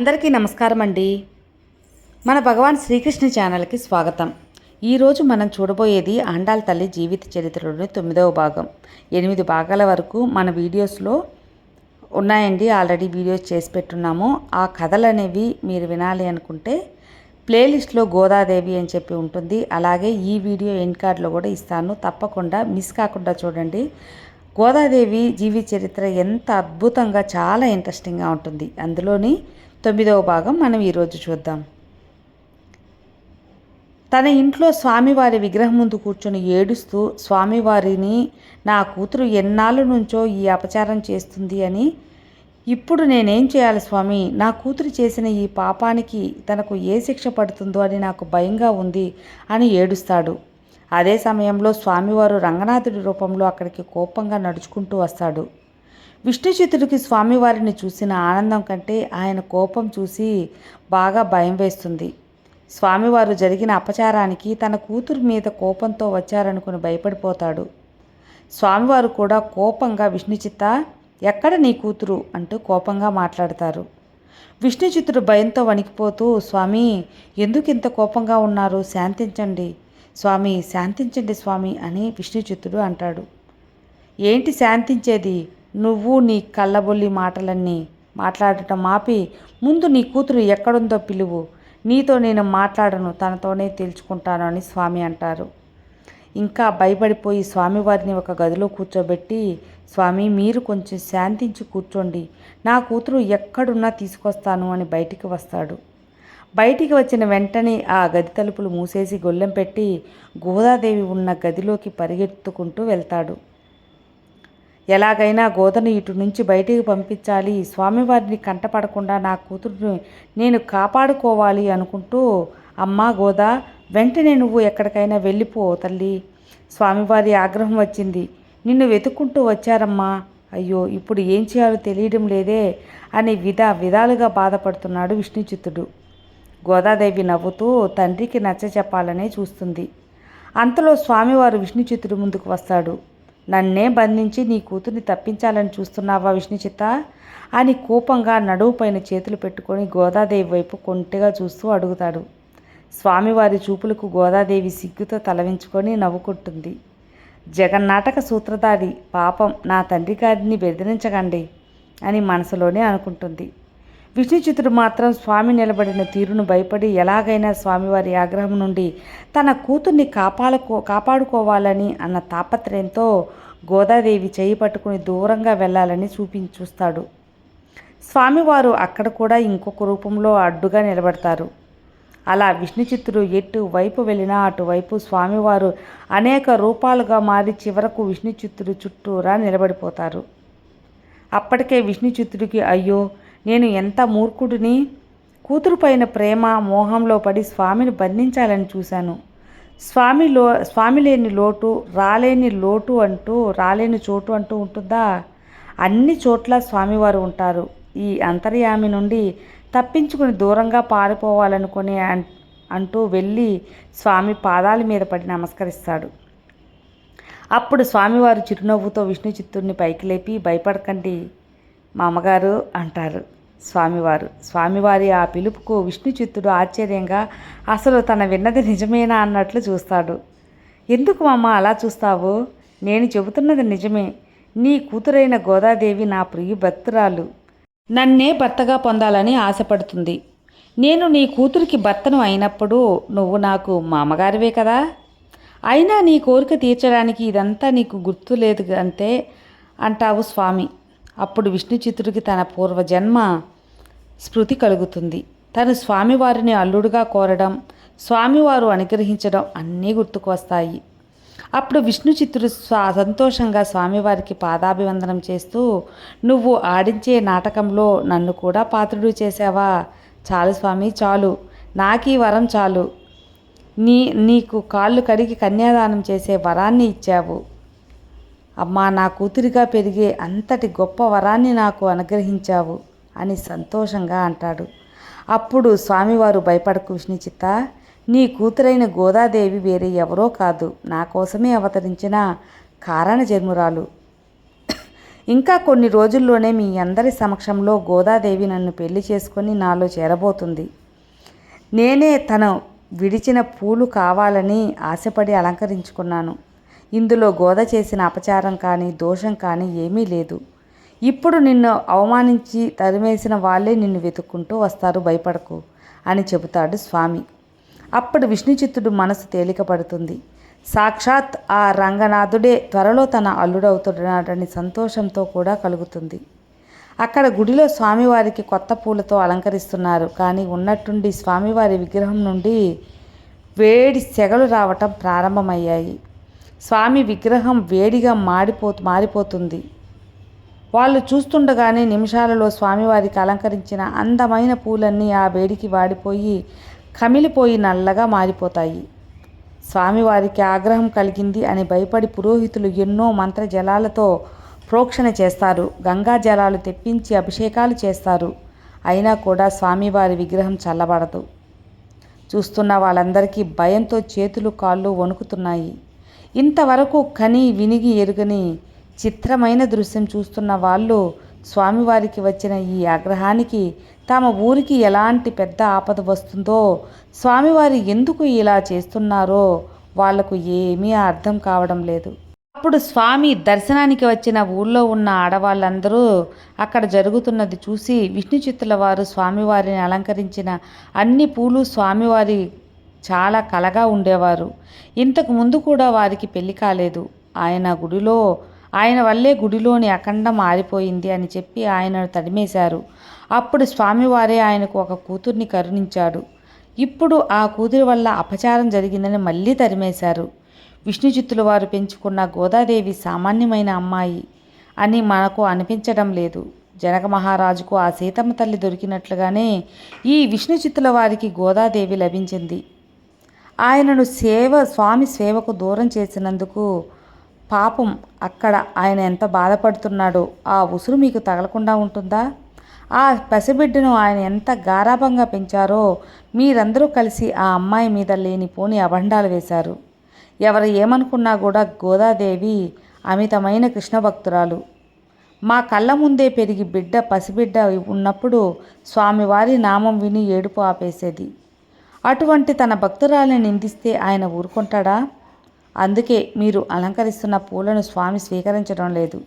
అందరికీ నమస్కారం అండి మన భగవాన్ శ్రీకృష్ణ ఛానల్కి స్వాగతం. ఈరోజు మనం చూడబోయేది ఆండాల్ తల్లి జీవిత చరిత్రలోని తొమ్మిదవ భాగం. ఎనిమిది భాగాల వరకు మన వీడియోస్లో ఉన్నాయండి. ఆల్రెడీ వీడియోస్ చేసి పెట్టున్నాము. ఆ కథలు అనేవి మీరు వినాలి అనుకుంటే ప్లేలిస్ట్లో గోదాదేవి అని చెప్పి ఉంటుంది. అలాగే ఈ వీడియో ఎండ్ కార్డ్లో కూడా ఇస్తాను. తప్పకుండా మిస్ కాకుండా చూడండి. గోదాదేవి జీవిత చరిత్ర ఎంత అద్భుతంగా చాలా ఇంట్రెస్టింగ్గా ఉంటుంది. అందులోని తొమ్మిదవ భాగం మనం ఈరోజు చూద్దాం. తన ఇంట్లో స్వామివారి విగ్రహం ముందు కూర్చొని ఏడుస్తూ స్వామివారిని నా కూతురు ఎన్నాళ్ళ నుంచో ఈ అపచారం చేస్తుంది అని ఇప్పుడు నేనేం చేయాలి స్వామి? నా కూతురు చేసిన ఈ పాపానికి తనకు ఏ శిక్ష పడుతుందో అని నాకు భయంగా ఉంది అని ఏడుస్తాడు. అదే సమయంలో స్వామివారు రంగనాథుడి రూపంలో అక్కడికి కోపంగా నడుచుకుంటూ వస్తాడు. విష్ణుచితుడికి స్వామివారిని చూసిన ఆనందం కంటే ఆయన కోపం చూసి బాగా భయం వేస్తుంది. స్వామివారు జరిగిన అపచారానికి తన కూతురు మీద కోపంతో వచ్చారనుకుని భయపడిపోతాడు. స్వామివారు కూడా కోపంగా విష్ణుచిత్త ఎక్కడ నీ కూతురు? అంటూ కోపంగా మాట్లాడతారు. విష్ణుచిత్తుడు భయంతో వణికిపోతూ స్వామి ఎందుకు ఇంత కోపంగా ఉన్నారు? శాంతించండి. స్వామి శాంతించండి స్వామి అని విష్ణుచిత్తుడు అంటాడు. ఏంటి శాంతించేది? నువ్వు నీ కళ్ళబొల్లి మాటలన్నీ మాట్లాడటం ఆపి ముందు నీ కూతురు ఎక్కడుందో పిలువు. నీతో నేను మాట్లాడను తనతోనే తేల్చుకుంటాను అని స్వామి అంటారు. ఇంకా భయపడిపోయి స్వామివారిని ఒక గదిలో కూర్చోబెట్టి స్వామి మీరు కొంచెం శాంతించి కూర్చోండి. నా కూతురు ఎక్కడున్నా తీసుకొస్తాను అని బయటికి వస్తాడు. బయటికి వచ్చిన వెంటనే ఆ గది తలుపులు మూసేసి గొల్లెం పెట్టి గోదాదేవి ఉన్న గదిలోకి పరిగెత్తుకుంటూ వెళ్తాడు. ఎలాగైనా గోదను ఇటు నుంచి బయటికి పంపించాలి. స్వామివారిని కంటపడకుండా నా కూతురుని నేను కాపాడుకోవాలి అనుకుంటూ అమ్మా గోదా వెంటనే నువ్వు ఎక్కడికైనా వెళ్ళిపో తల్లి. స్వామివారి ఆగ్రహం వచ్చింది. నిన్ను వెతుక్కుంటూ వచ్చారమ్మా. అయ్యో ఇప్పుడు ఏం చేయాలో తెలియడం లేదే అని విధ విధాలుగా బాధపడుతున్నాడు విష్ణుచిత్తుడు. గోదాదేవి నవ్వుతూ తండ్రికి నచ్చ చెప్పాలనే చూస్తుంది. అంతలో స్వామివారు విష్ణుచిత్తుడు ముందుకు వస్తాడు. నన్నే బంధించి నీ కూతుర్ని తప్పించాలని చూస్తున్నావా విష్ణుచిత అని కోపంగా నడువు పైన చేతులు పెట్టుకొని గోదాదేవి వైపు కొంటెగా చూస్తూ అడుగుతాడు. స్వామివారి చూపులకు గోదాదేవి సిగ్గుతో తలవించుకొని నవ్వుకుంటుంది. జగన్నాటక సూత్రధారి పాపం నా తండ్రి గారిని బెదిరించకండి అని మనసులోనే అనుకుంటుంది. విష్ణుచితుడు మాత్రం స్వామి నిలబడిన తీరును భయపడి ఎలాగైనా స్వామివారి ఆగ్రహం నుండి తన కూతుర్ని కాపాడుకో కాపాడుకోవాలని అన్న తాపత్రయంతో గోదాదేవి చేయి పట్టుకుని దూరంగా వెళ్ళాలని చూపి చూస్తాడు. స్వామివారు అక్కడ కూడా ఇంకొక రూపంలో అడ్డుగా నిలబడతారు. అలా విష్ణుచిత్తుడు ఎటు వైపు వెళ్ళినా అటువైపు స్వామివారు అనేక రూపాలుగా మారి చివరకు విష్ణుచిత్తుడు చుట్టూరా నిలబడిపోతారు. అప్పటికే విష్ణుచిత్తుడికి అయ్యో నేను ఎంత మూర్ఖుడిని? కూతురు పైన ప్రేమ మోహంలో పడి స్వామిని బంధించాలని చూశాను. స్వామిలో స్వామి లేని లోటు రాలేని లోటు అంటూ రాలేని చోటు అంటూ ఉంటుందా? అన్ని చోట్ల స్వామివారు ఉంటారు. ఈ అంతర్యామి నుండి తప్పించుకుని దూరంగా పారిపోవాలనుకుని అన్- అంటూ వెళ్ళి స్వామి పాదాల మీద పడి నమస్కరిస్తాడు. అప్పుడు స్వామివారు చిరునవ్వుతో విష్ణు చిత్తుడిని పైకి లేపి భయపడకండి. మా అమ్మగారు అంటారు. స్వామివారు. స్వామివారి ఆ పిలుపుకు విష్ణుచిత్తుడు ఆశ్చర్యంగా అసలు తన విన్నది నిజమేనా? అన్నట్లు చూస్తాడు. ఎందుకు మామ అలా చూస్తావు? నేను చెబుతున్నది నిజమే. నీ కూతురైన గోదాదేవి నా ప్రియ భక్తురాలు. నన్నే భర్తగా పొందాలని ఆశపడుతుంది. నేను నీ కూతురికి భర్తను అయినప్పుడు నువ్వు నాకు మామగారివే కదా? అయినా నీ కోరిక తీర్చడానికి ఇదంతా నీకు గుర్తు లేదు అంతే అంటావు స్వామి. అప్పుడు విష్ణుచిత్తుడికి తన పూర్వజన్మ స్మృతి కలుగుతుంది. తను స్వామివారిని అల్లుడుగా కోరడం స్వామివారు అనుగ్రహించడం అన్నీ గుర్తుకు వస్తాయి. అప్పుడు విష్ణుచిత్రుడు స్వా సంతోషంగా స్వామివారికి పాదాభివందనం చేస్తూ నువ్వు ఆడించే నాటకంలో నన్ను కూడా పాత్రుడు చేసావా చాలు స్వామి చాలు. నాకీ వరం చాలు. నీ నీకు కాళ్ళు కడిగి కన్యాదానం చేసే వరాన్ని ఇచ్చావు. అమ్మా నా కూతురిగా పెరిగే అంతటి గొప్ప వరాన్ని నాకు అనుగ్రహించావు అని సంతోషంగా అంటాడు. అప్పుడు స్వామివారు భయపడకు విష్ణుచిత్త. నీ కూతురైన గోదాదేవి వేరే ఎవరో కాదు. నా కోసమే అవతరించిన కారణ జన్మురాలు ఇంకా కొన్ని రోజుల్లోనే మీ అందరి సమక్షంలో గోదాదేవి నన్ను పెళ్ళి చేసుకొని నాలో చేరబోతుంది. నేనే తను విడిచిన పూలు కావాలని ఆశపడి అలంకరించుకున్నాను. ఇందులో గోద చేసిన అపచారం కానీ దోషం కానీ ఏమీ లేదు. ఇప్పుడు నిన్ను అవమానించి తరిమేసిన వాళ్ళే నిన్ను వెతుక్కుంటూ వస్తారు భయపడకు అని చెబుతాడు స్వామి. అప్పుడు విష్ణుచిత్తుడు మనసు తేలికపడుతుంది. సాక్షాత్ ఆ రంగనాథుడే త్వరలో తన అల్లుడవుతున్నాడని సంతోషంతో కూడా కలుగుతుంది. అక్కడ గుడిలో స్వామివారికి కొత్త పూలతో అలంకరిస్తున్నారు. కానీ ఉన్నట్టుండి స్వామివారి విగ్రహం నుండి వేడి సెగలు రావటం ప్రారంభమయ్యాయి. స్వామి విగ్రహం వేడిగా మాడిపో మారిపోతుంది. వాళ్ళు చూస్తుండగానే నిమిషాలలో స్వామివారికి అలంకరించిన అందమైన పూలన్నీ ఆ వేడికి వాడిపోయి కమిలిపోయి నల్లగా మారిపోతాయి. స్వామివారికి ఆగ్రహం కలిగింది అని భయపడి పురోహితులు ఎన్నో మంత్ర జలాలతో ప్రోక్షణ చేస్తారు. గంగా జలాలు తెప్పించి అభిషేకాలు చేస్తారు. అయినా కూడా స్వామివారి విగ్రహం చల్లబడదు. చూస్తున్న వాళ్ళందరికీ భయంతో చేతులు కాళ్ళు వణుకుతున్నాయి. ఇంతవరకు కని వినిగి ఎరుగని చిత్రమైన దృశ్యం చూస్తున్న వాళ్ళు స్వామివారికి వచ్చిన ఈ ఆగ్రహానికి తమ ఊరికి ఎలాంటి పెద్ద ఆపద వస్తుందో స్వామివారి ఎందుకు ఇలా చేస్తున్నారో వాళ్ళకు ఏమీ అర్థం కావడం లేదు. అప్పుడు స్వామి దర్శనానికి వచ్చిన ఊళ్ళో ఉన్న ఆడవాళ్ళందరూ అక్కడ జరుగుతున్నది చూసి విష్ణు చిత్తుల వారు స్వామివారిని అలంకరించిన అన్ని పూలు స్వామివారి చాలా కలగా ఉండేవారు. ఇంతకు ముందు కూడా వారికి పెళ్ళి కాలేదు. ఆయన గుడిలో ఆయన వల్లే గుడిలోని అఖండం ఆరిపోయింది అని చెప్పి ఆయనను తడిమేశారు. అప్పుడు స్వామివారే ఆయనకు ఒక కూతుర్ని కరుణించాడు. ఇప్పుడు ఆ కూతురి వల్ల అపచారం జరిగిందని మళ్ళీ తరిమేశారు. విష్ణుచిత్తుల వారు పెంచుకున్న గోదాదేవి సామాన్యమైన అమ్మాయి అని మనకు అనిపించడం లేదు. జనక మహారాజుకు ఆ సీతమ్మ తల్లి దొరికినట్లుగానే ఈ విష్ణుచిత్తుల వారికి గోదాదేవి లభించింది. ఆయనను సేవ స్వామి సేవకు దూరం చేసినందుకు పాపం అక్కడ ఆయన ఎంత బాధపడుతున్నాడో ఆ ఉసురు మీకు తగలకుండా ఉంటుందా? ఆ పసిబిడ్డను ఆయన ఎంత గారాభంగా పెంచారో మీరందరూ కలిసి ఆ అమ్మాయి మీద లేని పోని అభండాలు వేశారు. ఎవరు ఏమనుకున్నా కూడా గోదాదేవి అమితమైన కృష్ణ భక్తురాలు. మా కళ్ళ ముందే పెరిగి బిడ్డ పసిబిడ్డ ఉన్నప్పుడు స్వామివారి నామం విని ఏడుపు ఆపేసేది. అటువంటి తన భక్తురాలిని నిందిస్తే ఆయన ఊరుకుంటాడా? అందుకే మీరు అలంకరిస్తున్న పూలను స్వామి స్వీకరించడం లేదు.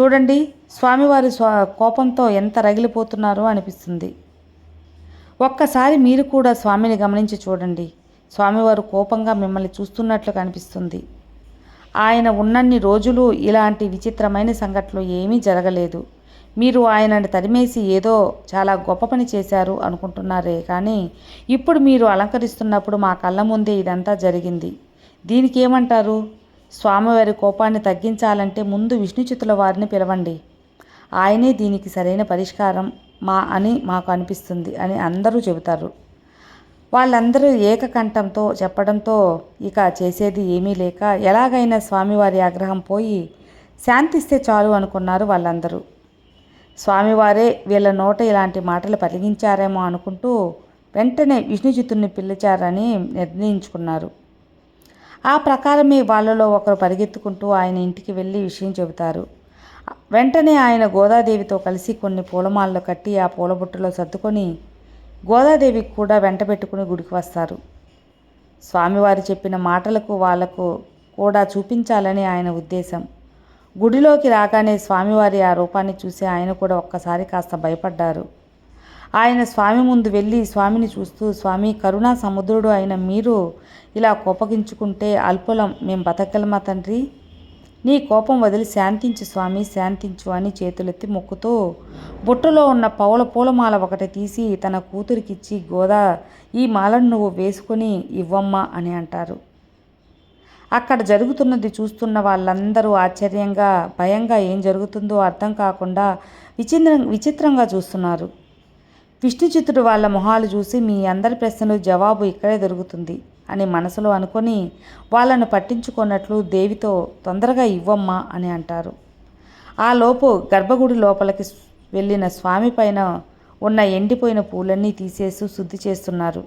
చూడండి స్వామివారి స్వా కోపంతో ఎంత రగిలిపోతున్నారో అనిపిస్తుంది. ఒక్కసారి మీరు కూడా స్వామిని గమనించి చూడండి. స్వామివారు కోపంగా మిమ్మల్ని చూస్తున్నట్లు కనిపిస్తుంది. ఆయన ఉన్నన్ని రోజులు ఇలాంటి విచిత్రమైన సంఘటనలు ఏమీ జరగలేదు. మీరు ఆయనని తరిమేసి ఏదో చాలా గొప్ప పని చేశారు అనుకుంటున్నారే కానీ ఇప్పుడు మీరు అలంకరిస్తున్నప్పుడు మా కళ్ళ ముందే ఇదంతా జరిగింది. దీనికి ఏమంటారు? స్వామివారి కోపాన్ని తగ్గించాలంటే ముందు విష్ణుచితుల వారిని పిలవండి. ఆయనే దీనికి సరైన పరిష్కారం మా అని మాకు అనిపిస్తుంది అని అందరూ చెబుతారు. వాళ్ళందరూ ఏకకంఠంతో చెప్పడంతో ఇక చేసేది ఏమీ లేక ఎలాగైనా స్వామివారి ఆగ్రహం పోయి శాంతిస్తే చాలు అనుకున్నారు వాళ్ళందరూ. స్వామివారే వీళ్ళ నోట ఇలాంటి మాటలు పలిగించారేమో అనుకుంటూ వెంటనే విష్ణుచిత్తుని పిలిచారని నిర్ణయించుకున్నారు. ఆ ప్రకారమే వాళ్ళలో ఒకరు పరిగెత్తుకుంటూ ఆయన ఇంటికి వెళ్ళి విషయం చెబుతారు. వెంటనే ఆయన గోదాదేవితో కలిసి కొన్ని పూలమాలలు కట్టి ఆ పూలబుట్టలో సర్దుకొని గోదాదేవికి కూడా వెంట పెట్టుకుని గుడికి వస్తారు. స్వామివారు చెప్పిన మాటలకు వాళ్ళకు కూడా చూపించాలని ఆయన ఉద్దేశం. గుడిలోకి రాగానే స్వామివారి ఆ రూపాన్ని చూసి ఆయన కూడా ఒక్కసారి కాస్త భయపడ్డారు. ఆయన స్వామి ముందు వెళ్ళి స్వామిని చూస్తూ స్వామి కరుణా సముద్రుడు అయిన మీరు ఇలా కోపగించుకుంటే అల్పులం మేం బతకలమా తండ్రి? నీ కోపం వదిలి శాంతించు స్వామి శాంతించు అని చేతులెత్తి మొక్కుతూ బుట్టలో ఉన్న పౌల పూలమాల ఒకటి తీసి తన కూతురికిచ్చి గోదా ఈ మాలను నువ్వు వేసుకొని ఇవ్వమ్మా అని అంటారు. అక్కడ జరుగుతున్నది చూస్తున్న వాళ్ళందరూ ఆశ్చర్యంగా భయంగా ఏం జరుగుతుందో అర్థం కాకుండా విచిత్ర విచిత్రంగా చూస్తున్నారు. విష్ణుచిత్రుడు వాళ్ళ మొహాలు చూసి మీ అందరి ప్రశ్నలు జవాబు ఇక్కడే దొరుకుతుంది అని మనసులో అనుకొని వాళ్ళను పట్టించుకున్నట్లు దేవితో తొందరగా ఇవ్వమ్మా అని అంటారు. ఆ లోపు గర్భగుడి లోపలికి వెళ్ళిన స్వామి పైన ఉన్న ఎండిపోయిన పూలన్నీ తీసేసి శుద్ధి చేస్తున్నారు.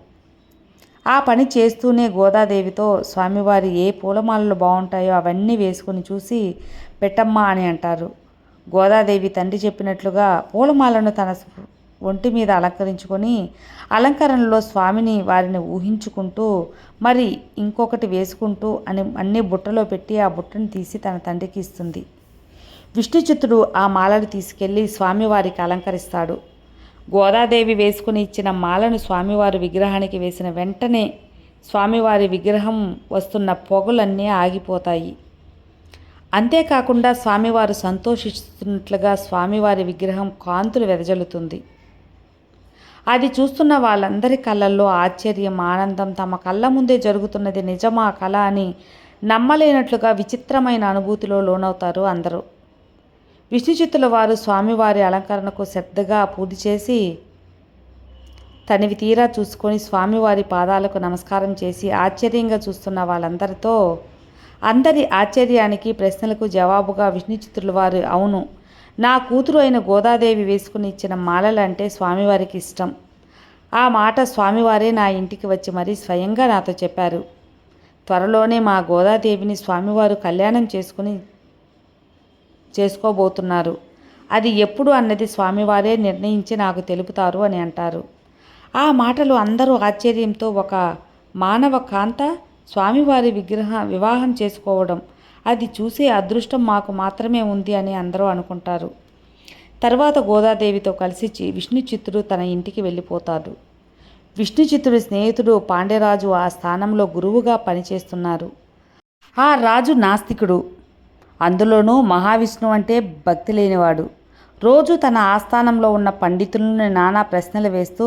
ఆ పని చేస్తూనే గోదాదేవితో స్వామివారి ఏ పూలమాలలు బాగుంటాయో అవన్నీ వేసుకొని చూసి పెట్టమ్మా అని అంటారు. గోదాదేవి తండ్రి చెప్పినట్లుగా పూలమాలను తన ఒంటి మీద అలంకరించుకొని అలంకరణలో స్వామిని వారిని ఊహించుకుంటూ మరి ఇంకొకటి వేసుకుంటూ అని అన్ని బుట్టలో పెట్టి ఆ బుట్టను తీసి తన తండ్రికి ఇస్తుంది. విష్ణుచిత్తుడు ఆ మాలను తీసుకెళ్ళి స్వామివారికి అలంకరిస్తాడు. గోదాదేవి వేసుకుని ఇచ్చిన మాలను స్వామివారి విగ్రహానికి వేసిన వెంటనే స్వామివారి విగ్రహం వస్తున్న పొగలన్నీ ఆగిపోతాయి. అంతేకాకుండా స్వామివారు సంతోషిస్తున్నట్లుగా స్వామివారి విగ్రహం కాంతులు వెదజల్లుతుంది. అది చూస్తున్న వాళ్ళందరి కళ్ళల్లో ఆశ్చర్యం ఆనందం తమ కళ్ళ ముందే జరుగుతున్నది నిజమా కళ అని నమ్మలేనట్లుగా విచిత్రమైన అనుభూతిలో లోనవుతారు అందరూ. విష్ణుచిత్తుల వారు స్వామివారి అలంకరణకు శ్రద్ధగా పూజ చేసి తనివి తీరా చూసుకొని స్వామివారి పాదాలకు నమస్కారం చేసి ఆశ్చర్యంగా చూస్తున్న వాళ్ళందరితో అందరి ఆశ్చర్యానికి ప్రశ్నలకు జవాబుగా విష్ణుచిత్రుల వారు అవును నా కూతురు అయిన గోదాదేవి వేసుకుని ఇచ్చిన మాలలంటే స్వామివారికి ఇష్టం. ఆ మాట స్వామివారే నా ఇంటికి వచ్చి మరీ స్వయంగా నాతో చెప్పారు. త్వరలోనే మా గోదాదేవిని స్వామివారు కళ్యాణం చేసుకుని చేసుకోబోతున్నారు. అది ఎప్పుడు అన్నది స్వామివారే నిర్ణయించి నాకు తెలుపుతారు అని అంటారు. ఆ మాటలు అందరూ ఆశ్చర్యంతో ఒక మానవ కాంత స్వామివారి విగ్రహ వివాహం చేసుకోవడం అది చూసే అదృష్టం మాకు మాత్రమే ఉంది అని అందరూ అనుకుంటారు. తర్వాత గోదాదేవితో కలిసి విష్ణుచిత్తుడు విష్ణు చిత్తుడు తన ఇంటికి వెళ్ళిపోతాడు. విష్ణు చిత్తుడి స్నేహితుడు పాండ్యరాజు ఆ స్థానంలో గురువుగా పనిచేస్తున్నారు. ఆ రాజు నాస్తికుడు. అందులోనూ మహావిష్ణువు అంటే భక్తి లేనివాడు. రోజు తన ఆస్థానంలో ఉన్న పండితులను నానా ప్రశ్నలు వేస్తూ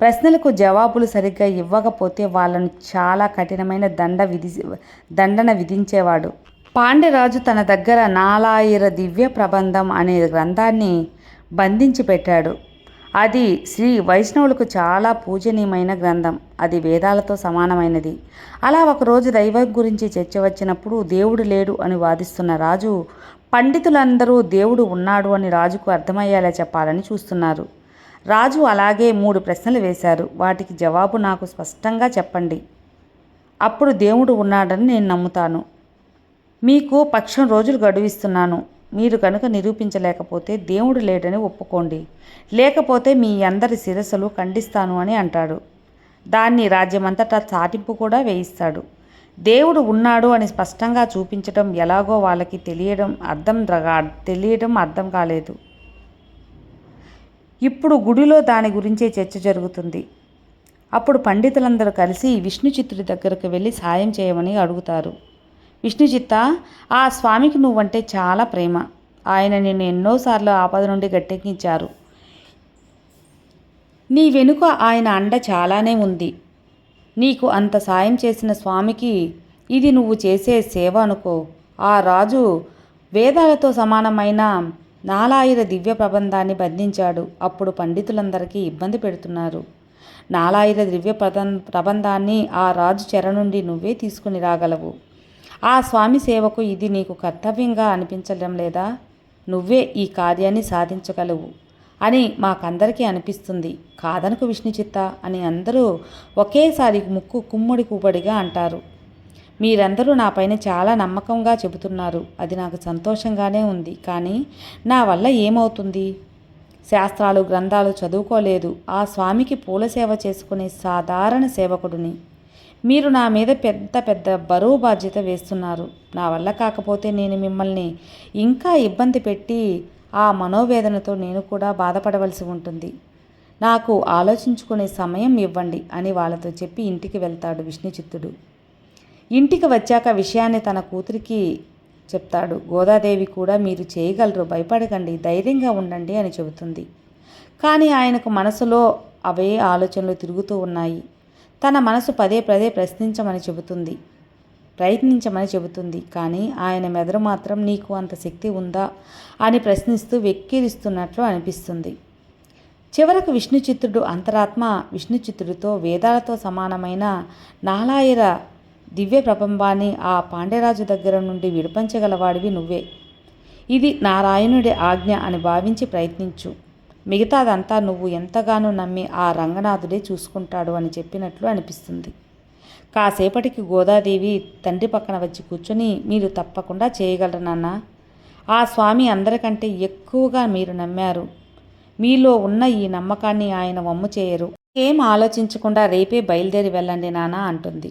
ప్రశ్నలకు జవాబులు సరిగ్గా ఇవ్వకపోతే వాళ్ళను చాలా కఠినమైన దండ విధి దండన విధించేవాడు. పాండ్యరాజు తన దగ్గర నాలాయిర దివ్య ప్రబంధం అనే గ్రంథాన్ని బంధించి పెట్టాడు. అది శ్రీ వైష్ణవులకు చాలా పూజనీయమైన గ్రంథం. అది వేదాలతో సమానమైనది. అలా ఒకరోజు దైవం గురించి చర్చ వచ్చినప్పుడు దేవుడు లేడు అని వాదిస్తున్న రాజు పండితులందరూ దేవుడు ఉన్నాడు అని రాజుకు అర్థమయ్యేలా చెప్పాలని చూస్తున్నారు. రాజు అలాగే మూడు ప్రశ్నలు వేశారు. వాటికి జవాబు నాకు స్పష్టంగా చెప్పండి. అప్పుడు దేవుడు ఉన్నాడని నేను నమ్ముతాను. మీకు పక్షం రోజులు గడువిస్తున్నాను. మీరు కనుక నిరూపించలేకపోతే దేవుడు లేడని ఒప్పుకోండి. లేకపోతే మీ అందరి శిరస్సులు ఖండిస్తాను అని అంటాడు. దాన్ని రాజ్యమంతటా చాటింపు కూడా వేయిస్తాడు. దేవుడు ఉన్నాడు అని స్పష్టంగా చూపించడం ఎలాగో వాళ్ళకి తెలియడం అర్థం తెలియడం అర్థం కాలేదు. ఇప్పుడు గుడిలో దాని గురించే చర్చ జరుగుతుంది. అప్పుడు పండితులందరూ కలిసి విష్ణుచిత్రుడి దగ్గరకు వెళ్ళి సాయం చేయమని అడుగుతారు. విష్ణుజిత్త ఆ స్వామికి నువ్వంటే చాలా ప్రేమ. ఆయన నిన్ను ఎన్నోసార్లు ఆపద నుండి గట్టెక్కించారు. నీ వెనుక ఆయన అండ చాలానే ఉంది. నీకు అంత సాయం చేసిన స్వామికి ఇది నువ్వు చేసే సేవ అనుకో. ఆ రాజు వేదాలతో సమానమైన నాలాయిర దివ్య ప్రబంధాన్ని బంధించాడు. అప్పుడు పండితులందరికీ ఇబ్బంది పెడుతున్నారు. నాలాయిర దివ్య ప్రబం ప్రబంధాన్ని ఆ రాజు చెర నుండి నువ్వే తీసుకుని రాగలవు. ఆ స్వామి సేవకు ఇది నీకు కర్తవ్యంగా అనిపించడం లేదా? నువ్వే ఈ కార్యాన్ని సాధించగలవు అని మాకందరికీ అనిపిస్తుంది. కాదనకు విష్ణుచిత్త అని అందరూ ఒకేసారి ముక్కు కుమ్మడి కూపడిగా అంటారు. మీరందరూ నా పైన చాలా నమ్మకంగా చెబుతున్నారు. అది నాకు సంతోషంగానే ఉంది. కానీ నా వల్ల ఏమవుతుంది? శాస్త్రాలు గ్రంథాలు చదువుకోలేదు. ఆ స్వామికి పూల సేవ చేసుకునే సాధారణ సేవకుడిని. మీరు నా మీద పెద్ద పెద్ద బరువు బాధ్యత వేస్తున్నారు. నా వల్ల కాకపోతే నేను మిమ్మల్ని ఇంకా ఇబ్బంది పెట్టి ఆ మనోవేదనతో నేను కూడా బాధపడవలసి ఉంటుంది. నాకు ఆలోచించుకునే సమయం ఇవ్వండి అని వాళ్ళతో చెప్పి ఇంటికి వెళ్తాడు విష్ణుచిత్తుడు. ఇంటికి వచ్చాక విషయాన్ని తన కూతురికి చెప్తాడు. గోదాదేవి కూడా మీరు చేయగలరు భయపడకండి ధైర్యంగా ఉండండి అని చెబుతుంది. కానీ ఆయనకు మనసులో అవే ఆలోచనలు తిరుగుతూ ఉన్నాయి. తన మనసు పదే పదే ప్రశ్నించమని చెబుతుంది. ప్రయత్నించమని చెబుతుంది. కానీ ఆయన మెదడు మాత్రం నీకు అంత శక్తి ఉందా అని ప్రశ్నిస్తూ వెక్కిరిస్తున్నట్లు అనిపిస్తుంది. చివరకు విష్ణుచిత్రుడు అంతరాత్మ విష్ణుచిత్రుడితో వేదాలతో సమానమైన నాలాయిర దివ్య ప్రపంబాన్ని ఆ పాండ్యరాజు దగ్గర నుండి విడిపించగలవాడివి నువ్వే. ఇది నారాయణుడి ఆజ్ఞ అని భావించి ప్రయత్నించు. మిగతాదంతా నువ్వు ఎంతగానో నమ్మి ఆ రంగనాథుడే చూసుకుంటాడు అని చెప్పినట్లు అనిపిస్తుంది. కాసేపటికి గోదాదేవి తండ్రి పక్కన వచ్చి కూర్చొని మీరు తప్పకుండా చేయగలరు ఆ స్వామి అందరికంటే ఎక్కువగా మీరు నమ్మారు. మీలో ఉన్న ఈ నమ్మకాన్ని ఆయన వమ్ము చేయరు. ఏం ఆలోచించకుండా రేపే బయలుదేరి వెళ్ళండి నాన్న అంటుంది.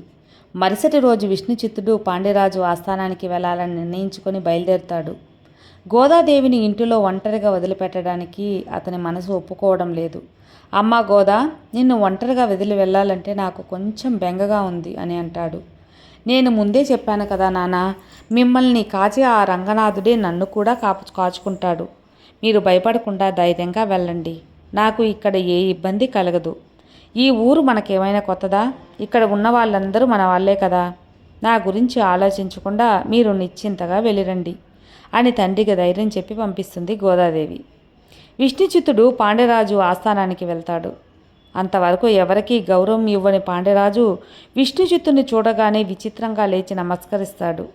మరుసటి రోజు విష్ణు చిత్తుడు పాండ్యరాజు ఆస్థానానికి వెళ్ళాలని నిర్ణయించుకొని బయలుదేరుతాడు. గోదాదేవిని ఇంటిలో ఒంటరిగా వదిలిపెట్టడానికి అతని మనసు ఒప్పుకోవడం లేదు. అమ్మ గోదా నిన్ను ఒంటరిగా వదిలి వెళ్ళాలంటే నాకు కొంచెం బెంగగా ఉంది అని అంటాడు. నేను ముందే చెప్పాను కదా నాన్న మిమ్మల్ని కాచే ఆ రంగనాథుడే నన్ను కూడా కాపు కాచుకుంటాడు. మీరు భయపడకుండా ధైర్యంగా వెళ్ళండి. నాకు ఇక్కడ ఏ ఇబ్బంది కలగదు. ఈ ఊరు మనకేమైనా కొత్తదా? ఇక్కడ ఉన్న వాళ్ళందరూ మన వాళ్ళే కదా. నా గురించి ఆలోచించకుండా మీరు నిశ్చింతగా వెళ్ళిరండి. అని తండ్రికి ధైర్యం చెప్పి పంపిస్తుంది గోదాదేవి. విష్ణుచిత్తుడు పాండ్యరాజు ఆస్థానానికి వెళ్తాడు. అంతవరకు ఎవరికీ గౌరవం ఇవ్వని పాండ్యరాజు విష్ణుచిత్తుని చూడగానే విచిత్రంగా లేచి నమస్కరిస్తాడు.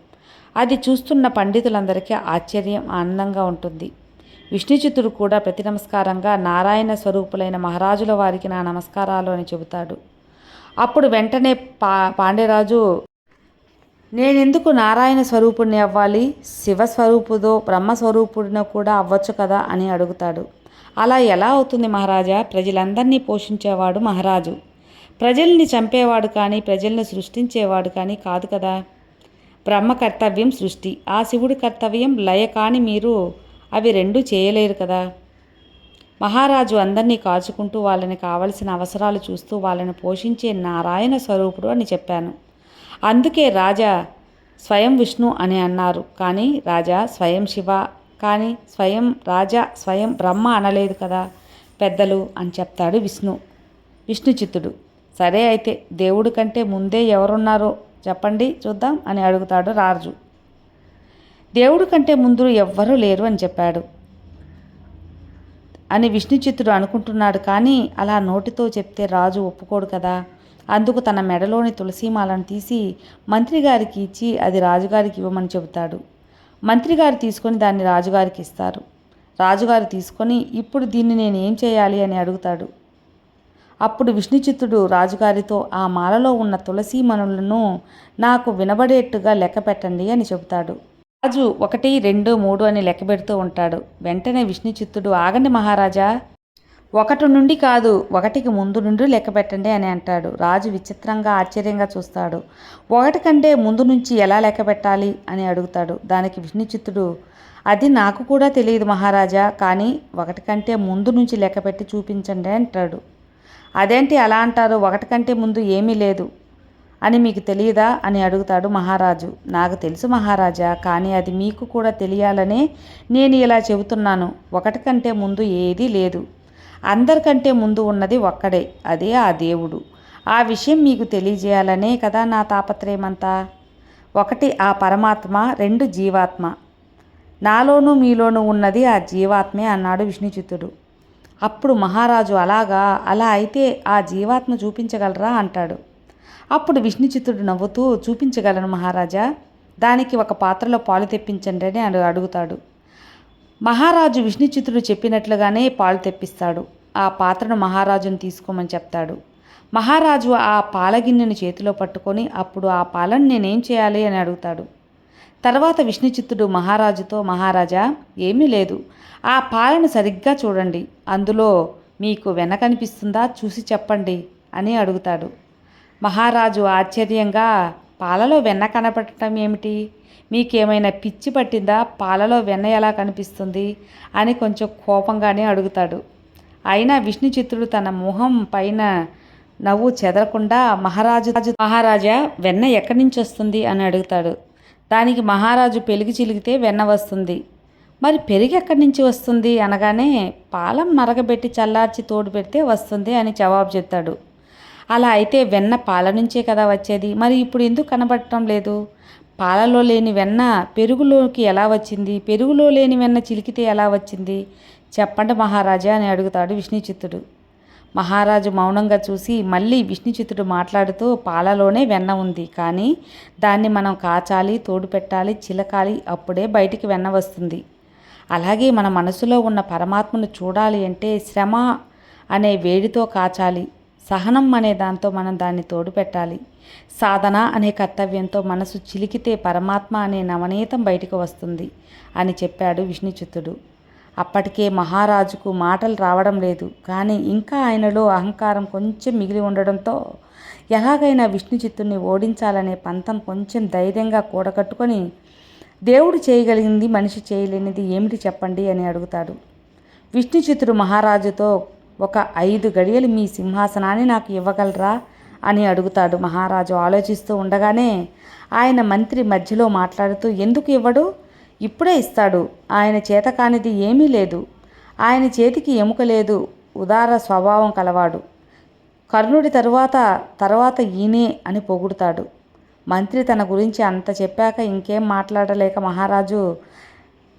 అది చూస్తున్న పండితులందరికీ ఆశ్చర్యం ఆనందంగా ఉంటుంది. విష్ణుచిత్తుడు కూడా ప్రతి నమస్కారంగా నారాయణ స్వరూపులైన మహారాజుల వారికి నా నమస్కారాలు అని చెబుతాడు. అప్పుడు వెంటనే పా పాండ్యరాజు నేనెందుకు నారాయణ స్వరూపుణ్ణి అవ్వాలి? శివస్వరూపుదో బ్రహ్మస్వరూపుడినో కూడా అవ్వచ్చు కదా అని అడుగుతాడు. అలా ఎలా అవుతుంది మహారాజా? ప్రజలందరినీ పోషించేవాడు మహారాజు. ప్రజల్ని చంపేవాడు కానీ ప్రజల్ని సృష్టించేవాడు కానీ కాదు కదా. బ్రహ్మ కర్తవ్యం సృష్టి. ఆ శివుడి కర్తవ్యం లయ కాని మీరు అవి రెండూ చేయలేరు కదా. మహారాజు అందరినీ కాచుకుంటూ వాళ్ళని కావలసిన అవసరాలు చూస్తూ వాళ్ళని పోషించే నారాయణ స్వరూపుడు అని చెప్పాను. అందుకే రాజా స్వయం విష్ణు అని అన్నారు. కానీ రాజా స్వయం శివ. కానీ స్వయం రాజా స్వయం బ్రహ్మ అనలేదు కదా పెద్దలు అని చెప్తాడు విష్ణు. విష్ణుచిత్తుడు. సరే అయితే దేవుడి కంటే ముందే ఎవరున్నారో చెప్పండి చూద్దాం అని అడుగుతాడు రాజు. దేవుడి కంటే ముందు ఎవ్వరూ లేరు అని చెప్పాడు. అని విష్ణుచిత్తుడు అనుకుంటున్నాడు. కానీ అలా నోటితో చెప్తే రాజు ఒప్పుకోడు కదా. అందుకు తన మెడలోని తులసీమాలను తీసి మంత్రిగారికి ఇచ్చి అది రాజుగారికి ఇవ్వమని చెబుతాడు. మంత్రిగారు తీసుకొని దాన్ని రాజుగారికి ఇస్తారు. రాజుగారు తీసుకొని ఇప్పుడు దీన్ని నేను ఏం చేయాలి అని అడుగుతాడు. అప్పుడు విష్ణుచిత్తుడు రాజుగారితో ఆ మాలలో ఉన్న తులసీ మనులను నాకు వినబడేట్టుగా లెక్క పెట్టండి అని చెబుతాడు. రాజు ఒకటి రెండు మూడు అని లెక్క పెడుతూ ఉంటాడు. వెంటనే విష్ణుచిత్తుడు ఆగండి మహారాజా! ఒకటి నుండి కాదు ఒకటికి ముందు నుండి లెక్క పెట్టండి అని అంటాడు. రాజు విచిత్రంగా ఆశ్చర్యంగా చూస్తాడు. ఒకటి కంటే ముందు నుంచి ఎలా లెక్క పెట్టాలి అని అడుగుతాడు. దానికి విష్ణుచిత్తుడు అది నాకు కూడా తెలియదు మహారాజా కానీ ఒకటి కంటే ముందు నుంచి లెక్క పెట్టి చూపించండి అంటాడు. అదేంటి అలా అంటారు? ఒకటి కంటే ముందు ఏమీ లేదు అని మీకు తెలియదా అని అడుగుతాడు మహారాజు. నాకు తెలుసు మహారాజా కానీ అది మీకు కూడా తెలియాలనే నేను ఇలా చెబుతున్నాను. ఒకటి కంటే ముందు ఏదీ లేదు. అందరికంటే ముందు ఉన్నది ఒక్కడే అదే ఆ దేవుడు. ఆ విషయం మీకు తెలియజేయాలనే కదా నా తాపత్రయమంతా? ఒకటి ఆ పరమాత్మ రెండు జీవాత్మ. నాలోనూ మీలోనూ ఉన్నది ఆ జీవాత్మే అన్నాడు విష్ణుచిత్తుడు. అప్పుడు మహారాజు అలాగా అలా అయితే ఆ జీవాత్మ చూపించగలరా అంటాడు. అప్పుడు విష్ణుచిత్తుడు నవ్వుతూ చూపించగలను మహారాజా దానికి ఒక పాత్రలో పాలు తెప్పించండి అని అడుగుతాడు. మహారాజు విష్ణుచిత్రుడు చెప్పినట్లుగానే పాలు తెప్పిస్తాడు. ఆ పాత్రను మహారాజును తీసుకోమని చెప్తాడు. మహారాజు ఆ పాలగిన్నెను చేతిలో పట్టుకొని అప్పుడు ఆ పాలను నేనేం చేయాలి అని అడుగుతాడు. తర్వాత విష్ణుచిత్తుడు మహారాజుతో మహారాజా ఏమీ లేదు. ఆ పాలను సరిగ్గా చూడండి. అందులో మీకు వెన్న కనిపిస్తుందా చూసి చెప్పండి అని అడుగుతాడు. మహారాజు ఆశ్చర్యంగా పాలలో వెన్న కనపడటం ఏమిటి? మీకేమైనా పిచ్చి పట్టిందా? పాలలో వెన్న ఎలా కనిపిస్తుంది? అని కొంచెం కోపంగానే అడుగుతాడు. అయినా విష్ణుచిత్రుడు తన మొహం పైన నవ్వు చెదరకుండా మహారాజు మహారాజా వెన్న ఎక్కడి నుంచి వస్తుంది? అని అడుగుతాడు. దానికి మహారాజు పెలిగి చిలిగితే వెన్న వస్తుంది. మరి పెరుగు ఎక్కడి నుంచి వస్తుంది? అనగానే పాలం మరగబెట్టి చల్లార్చి తోడు పెడితే వస్తుంది అని జవాబు చెప్తాడు. అలా అయితే వెన్న పాల నుంచే కదా వచ్చేది? మరి ఇప్పుడు ఎందుకు కనబడటం లేదు? పాలలో లేని వెన్న పెరుగులోకి ఎలా వచ్చింది? పెరుగులో లేని వెన్న చిలికితే ఎలా వచ్చింది? చెప్పండి మహారాజా అని అడుగుతాడు విష్ణుచిత్తుడు. మహారాజు మౌనంగా చూసి మళ్ళీ విష్ణుచిత్తుడు మాట్లాడుతూ పాలలోనే వెన్న ఉంది. కానీ దాన్ని మనం కాచాలి తోడు పెట్టాలి చిలకాలి అప్పుడే బయటికి వెన్న వస్తుంది. అలాగే మన మనసులో ఉన్న పరమాత్మను చూడాలి అంటే శ్రమ అనే వేడితో కాచాలి. సహనం అనే దాంతో మనం దాన్ని తోడు పెట్టాలి. సాధన అనే కర్తవ్యంతో మనసు చిలికితే పరమాత్మ అనే నవనీతం బయటకు వస్తుంది అని చెప్పాడు విష్ణుచిత్తుడు. అప్పటికే మహారాజుకు మాటలు రావడం లేదు. కానీ ఇంకా ఆయనలో అహంకారం కొంచెం మిగిలి ఉండడంతో ఎలాగైనా విష్ణుచిత్తుడిని ఓడించాలనే పంతం కొంచెం ధైర్యంగా కూడగట్టుకొని దేవుడు చేయగలిగింది మనిషి చేయలేనిది ఏమిటి చెప్పండి అని అడుగుతాడు. విష్ణుచిత్తుడు మహారాజుతో ఒక ఐదు గడియలు మీ సింహాసనాన్ని నాకు ఇవ్వగలరా? అని అడుగుతాడు మహారాజు. ఆలోచిస్తూ ఉండగానే ఆయన మంత్రి మధ్యలో మాట్లాడుతూ ఎందుకు ఇవ్వడు? ఇప్పుడే ఇస్తాడు. ఆయన చేత కానిది ఏమీ లేదు. ఆయన చేతికి ఎముక లేదు. ఉదార స్వభావం కలవాడు. కర్ణుడి తరువాత తర్వాత ఈయనే అని పొగుడుతాడు. మంత్రి తన గురించి అంత చెప్పాక ఇంకేం మాట్లాడలేక మహారాజు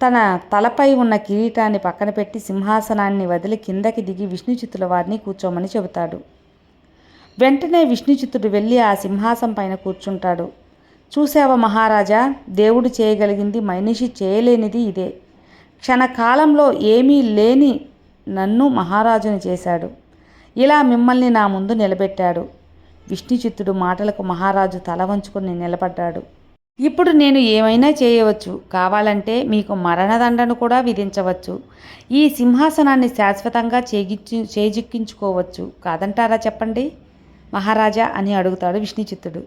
తన తలపై ఉన్న కిరీటాన్ని పక్కన పెట్టి సింహాసనాన్ని వదిలి కిందకి దిగి విష్ణుచిత్తుల వారిని కూర్చోమని చెబుతాడు. వెంటనే విష్ణుచిత్తుడు వెళ్ళి ఆ సింహాసం పైన కూర్చుంటాడు. చూసావా మహారాజా దేవుడు చేయగలిగింది మనిషి చేయలేనిది ఇదే. క్షణకాలంలో ఏమీ లేని నన్ను మహారాజుని చేశాడు. ఇలా మిమ్మల్ని నా ముందు నిలబెట్టాడు. విష్ణుచిత్తుడు మాటలకు మహారాజు తల వంచుకొని నిలబడ్డాడు. ఇప్పుడు నేను ఏమైనా చేయవచ్చు. కావాలంటే మీకు మరణదండను కూడా విధించవచ్చు. ఈ సింహాసనాన్ని శాశ్వతంగా చేగిచ్చు చేజిక్కించుకోవచ్చు. కాదంటారా చెప్పండి? మహారాజా అని అడుగుతాడు విష్ణుచిత్తుడు.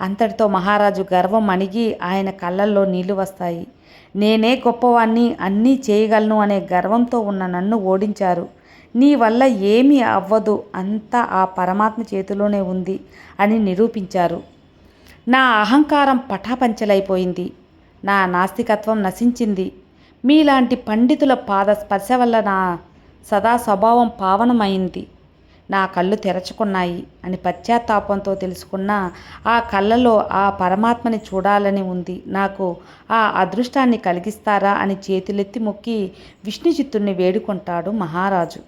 అంతటితో మహారాజు గర్వం అణిగి ఆయన కళ్ళల్లో నీళ్ళు వస్తాయి. నేనే గొప్పవాణ్ణి అన్నీ చేయగలను అనే గర్వంతో ఉన్న నన్ను ఓడించారు. నీ వల్ల ఏమీ అవ్వదు. అంతా ఆ పరమాత్మ చేతిలోనే ఉంది అని నిరూపించారు. నా అహంకారం పటాపంచలైపోయింది. నా నాస్తికత్వం నశించింది. మీలాంటి పండితుల పాద స్పర్శ వల్ల నా సదా స్వభావం పావనమైంది. నా కళ్ళు తెరచుకున్నాయి అని పశ్చాత్తాపంతో తెలుసుకున్న ఆ కళ్ళలో ఆ పరమాత్మని చూడాలని ఉంది. నాకు ఆ అదృష్టాన్ని కలిగిస్తారా అని చేతులెత్తి మొక్కి విష్ణుచిత్తుణ్ణి వేడుకుంటాడు మహారాజు.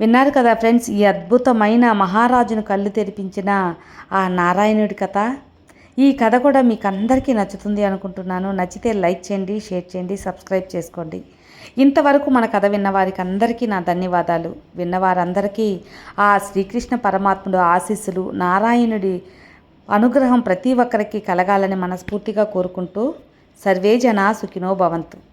విన్నారు కదా ఫ్రెండ్స్ ఈ అద్భుతమైన మహారాజును కళ్ళు తెరిపించిన ఆ నారాయణుడి కథ? ఈ కథ కూడా మీకు అందరికీ నచ్చుతుంది అనుకుంటున్నాను. నచ్చితే లైక్ చేయండి షేర్ చేయండి సబ్స్క్రైబ్ చేసుకోండి. ఇంతవరకు మన కథ విన్నవారికి అందరికీ నా ధన్యవాదాలు. విన్నవారందరికీ ఆ శ్రీకృష్ణ పరమాత్ముడు ఆశీస్సులు నారాయణుడి అనుగ్రహం ప్రతి ఒక్కరికి కలగాలని మనస్ఫూర్తిగా కోరుకుంటూ సర్వే జనా సుఖినో భవంతు.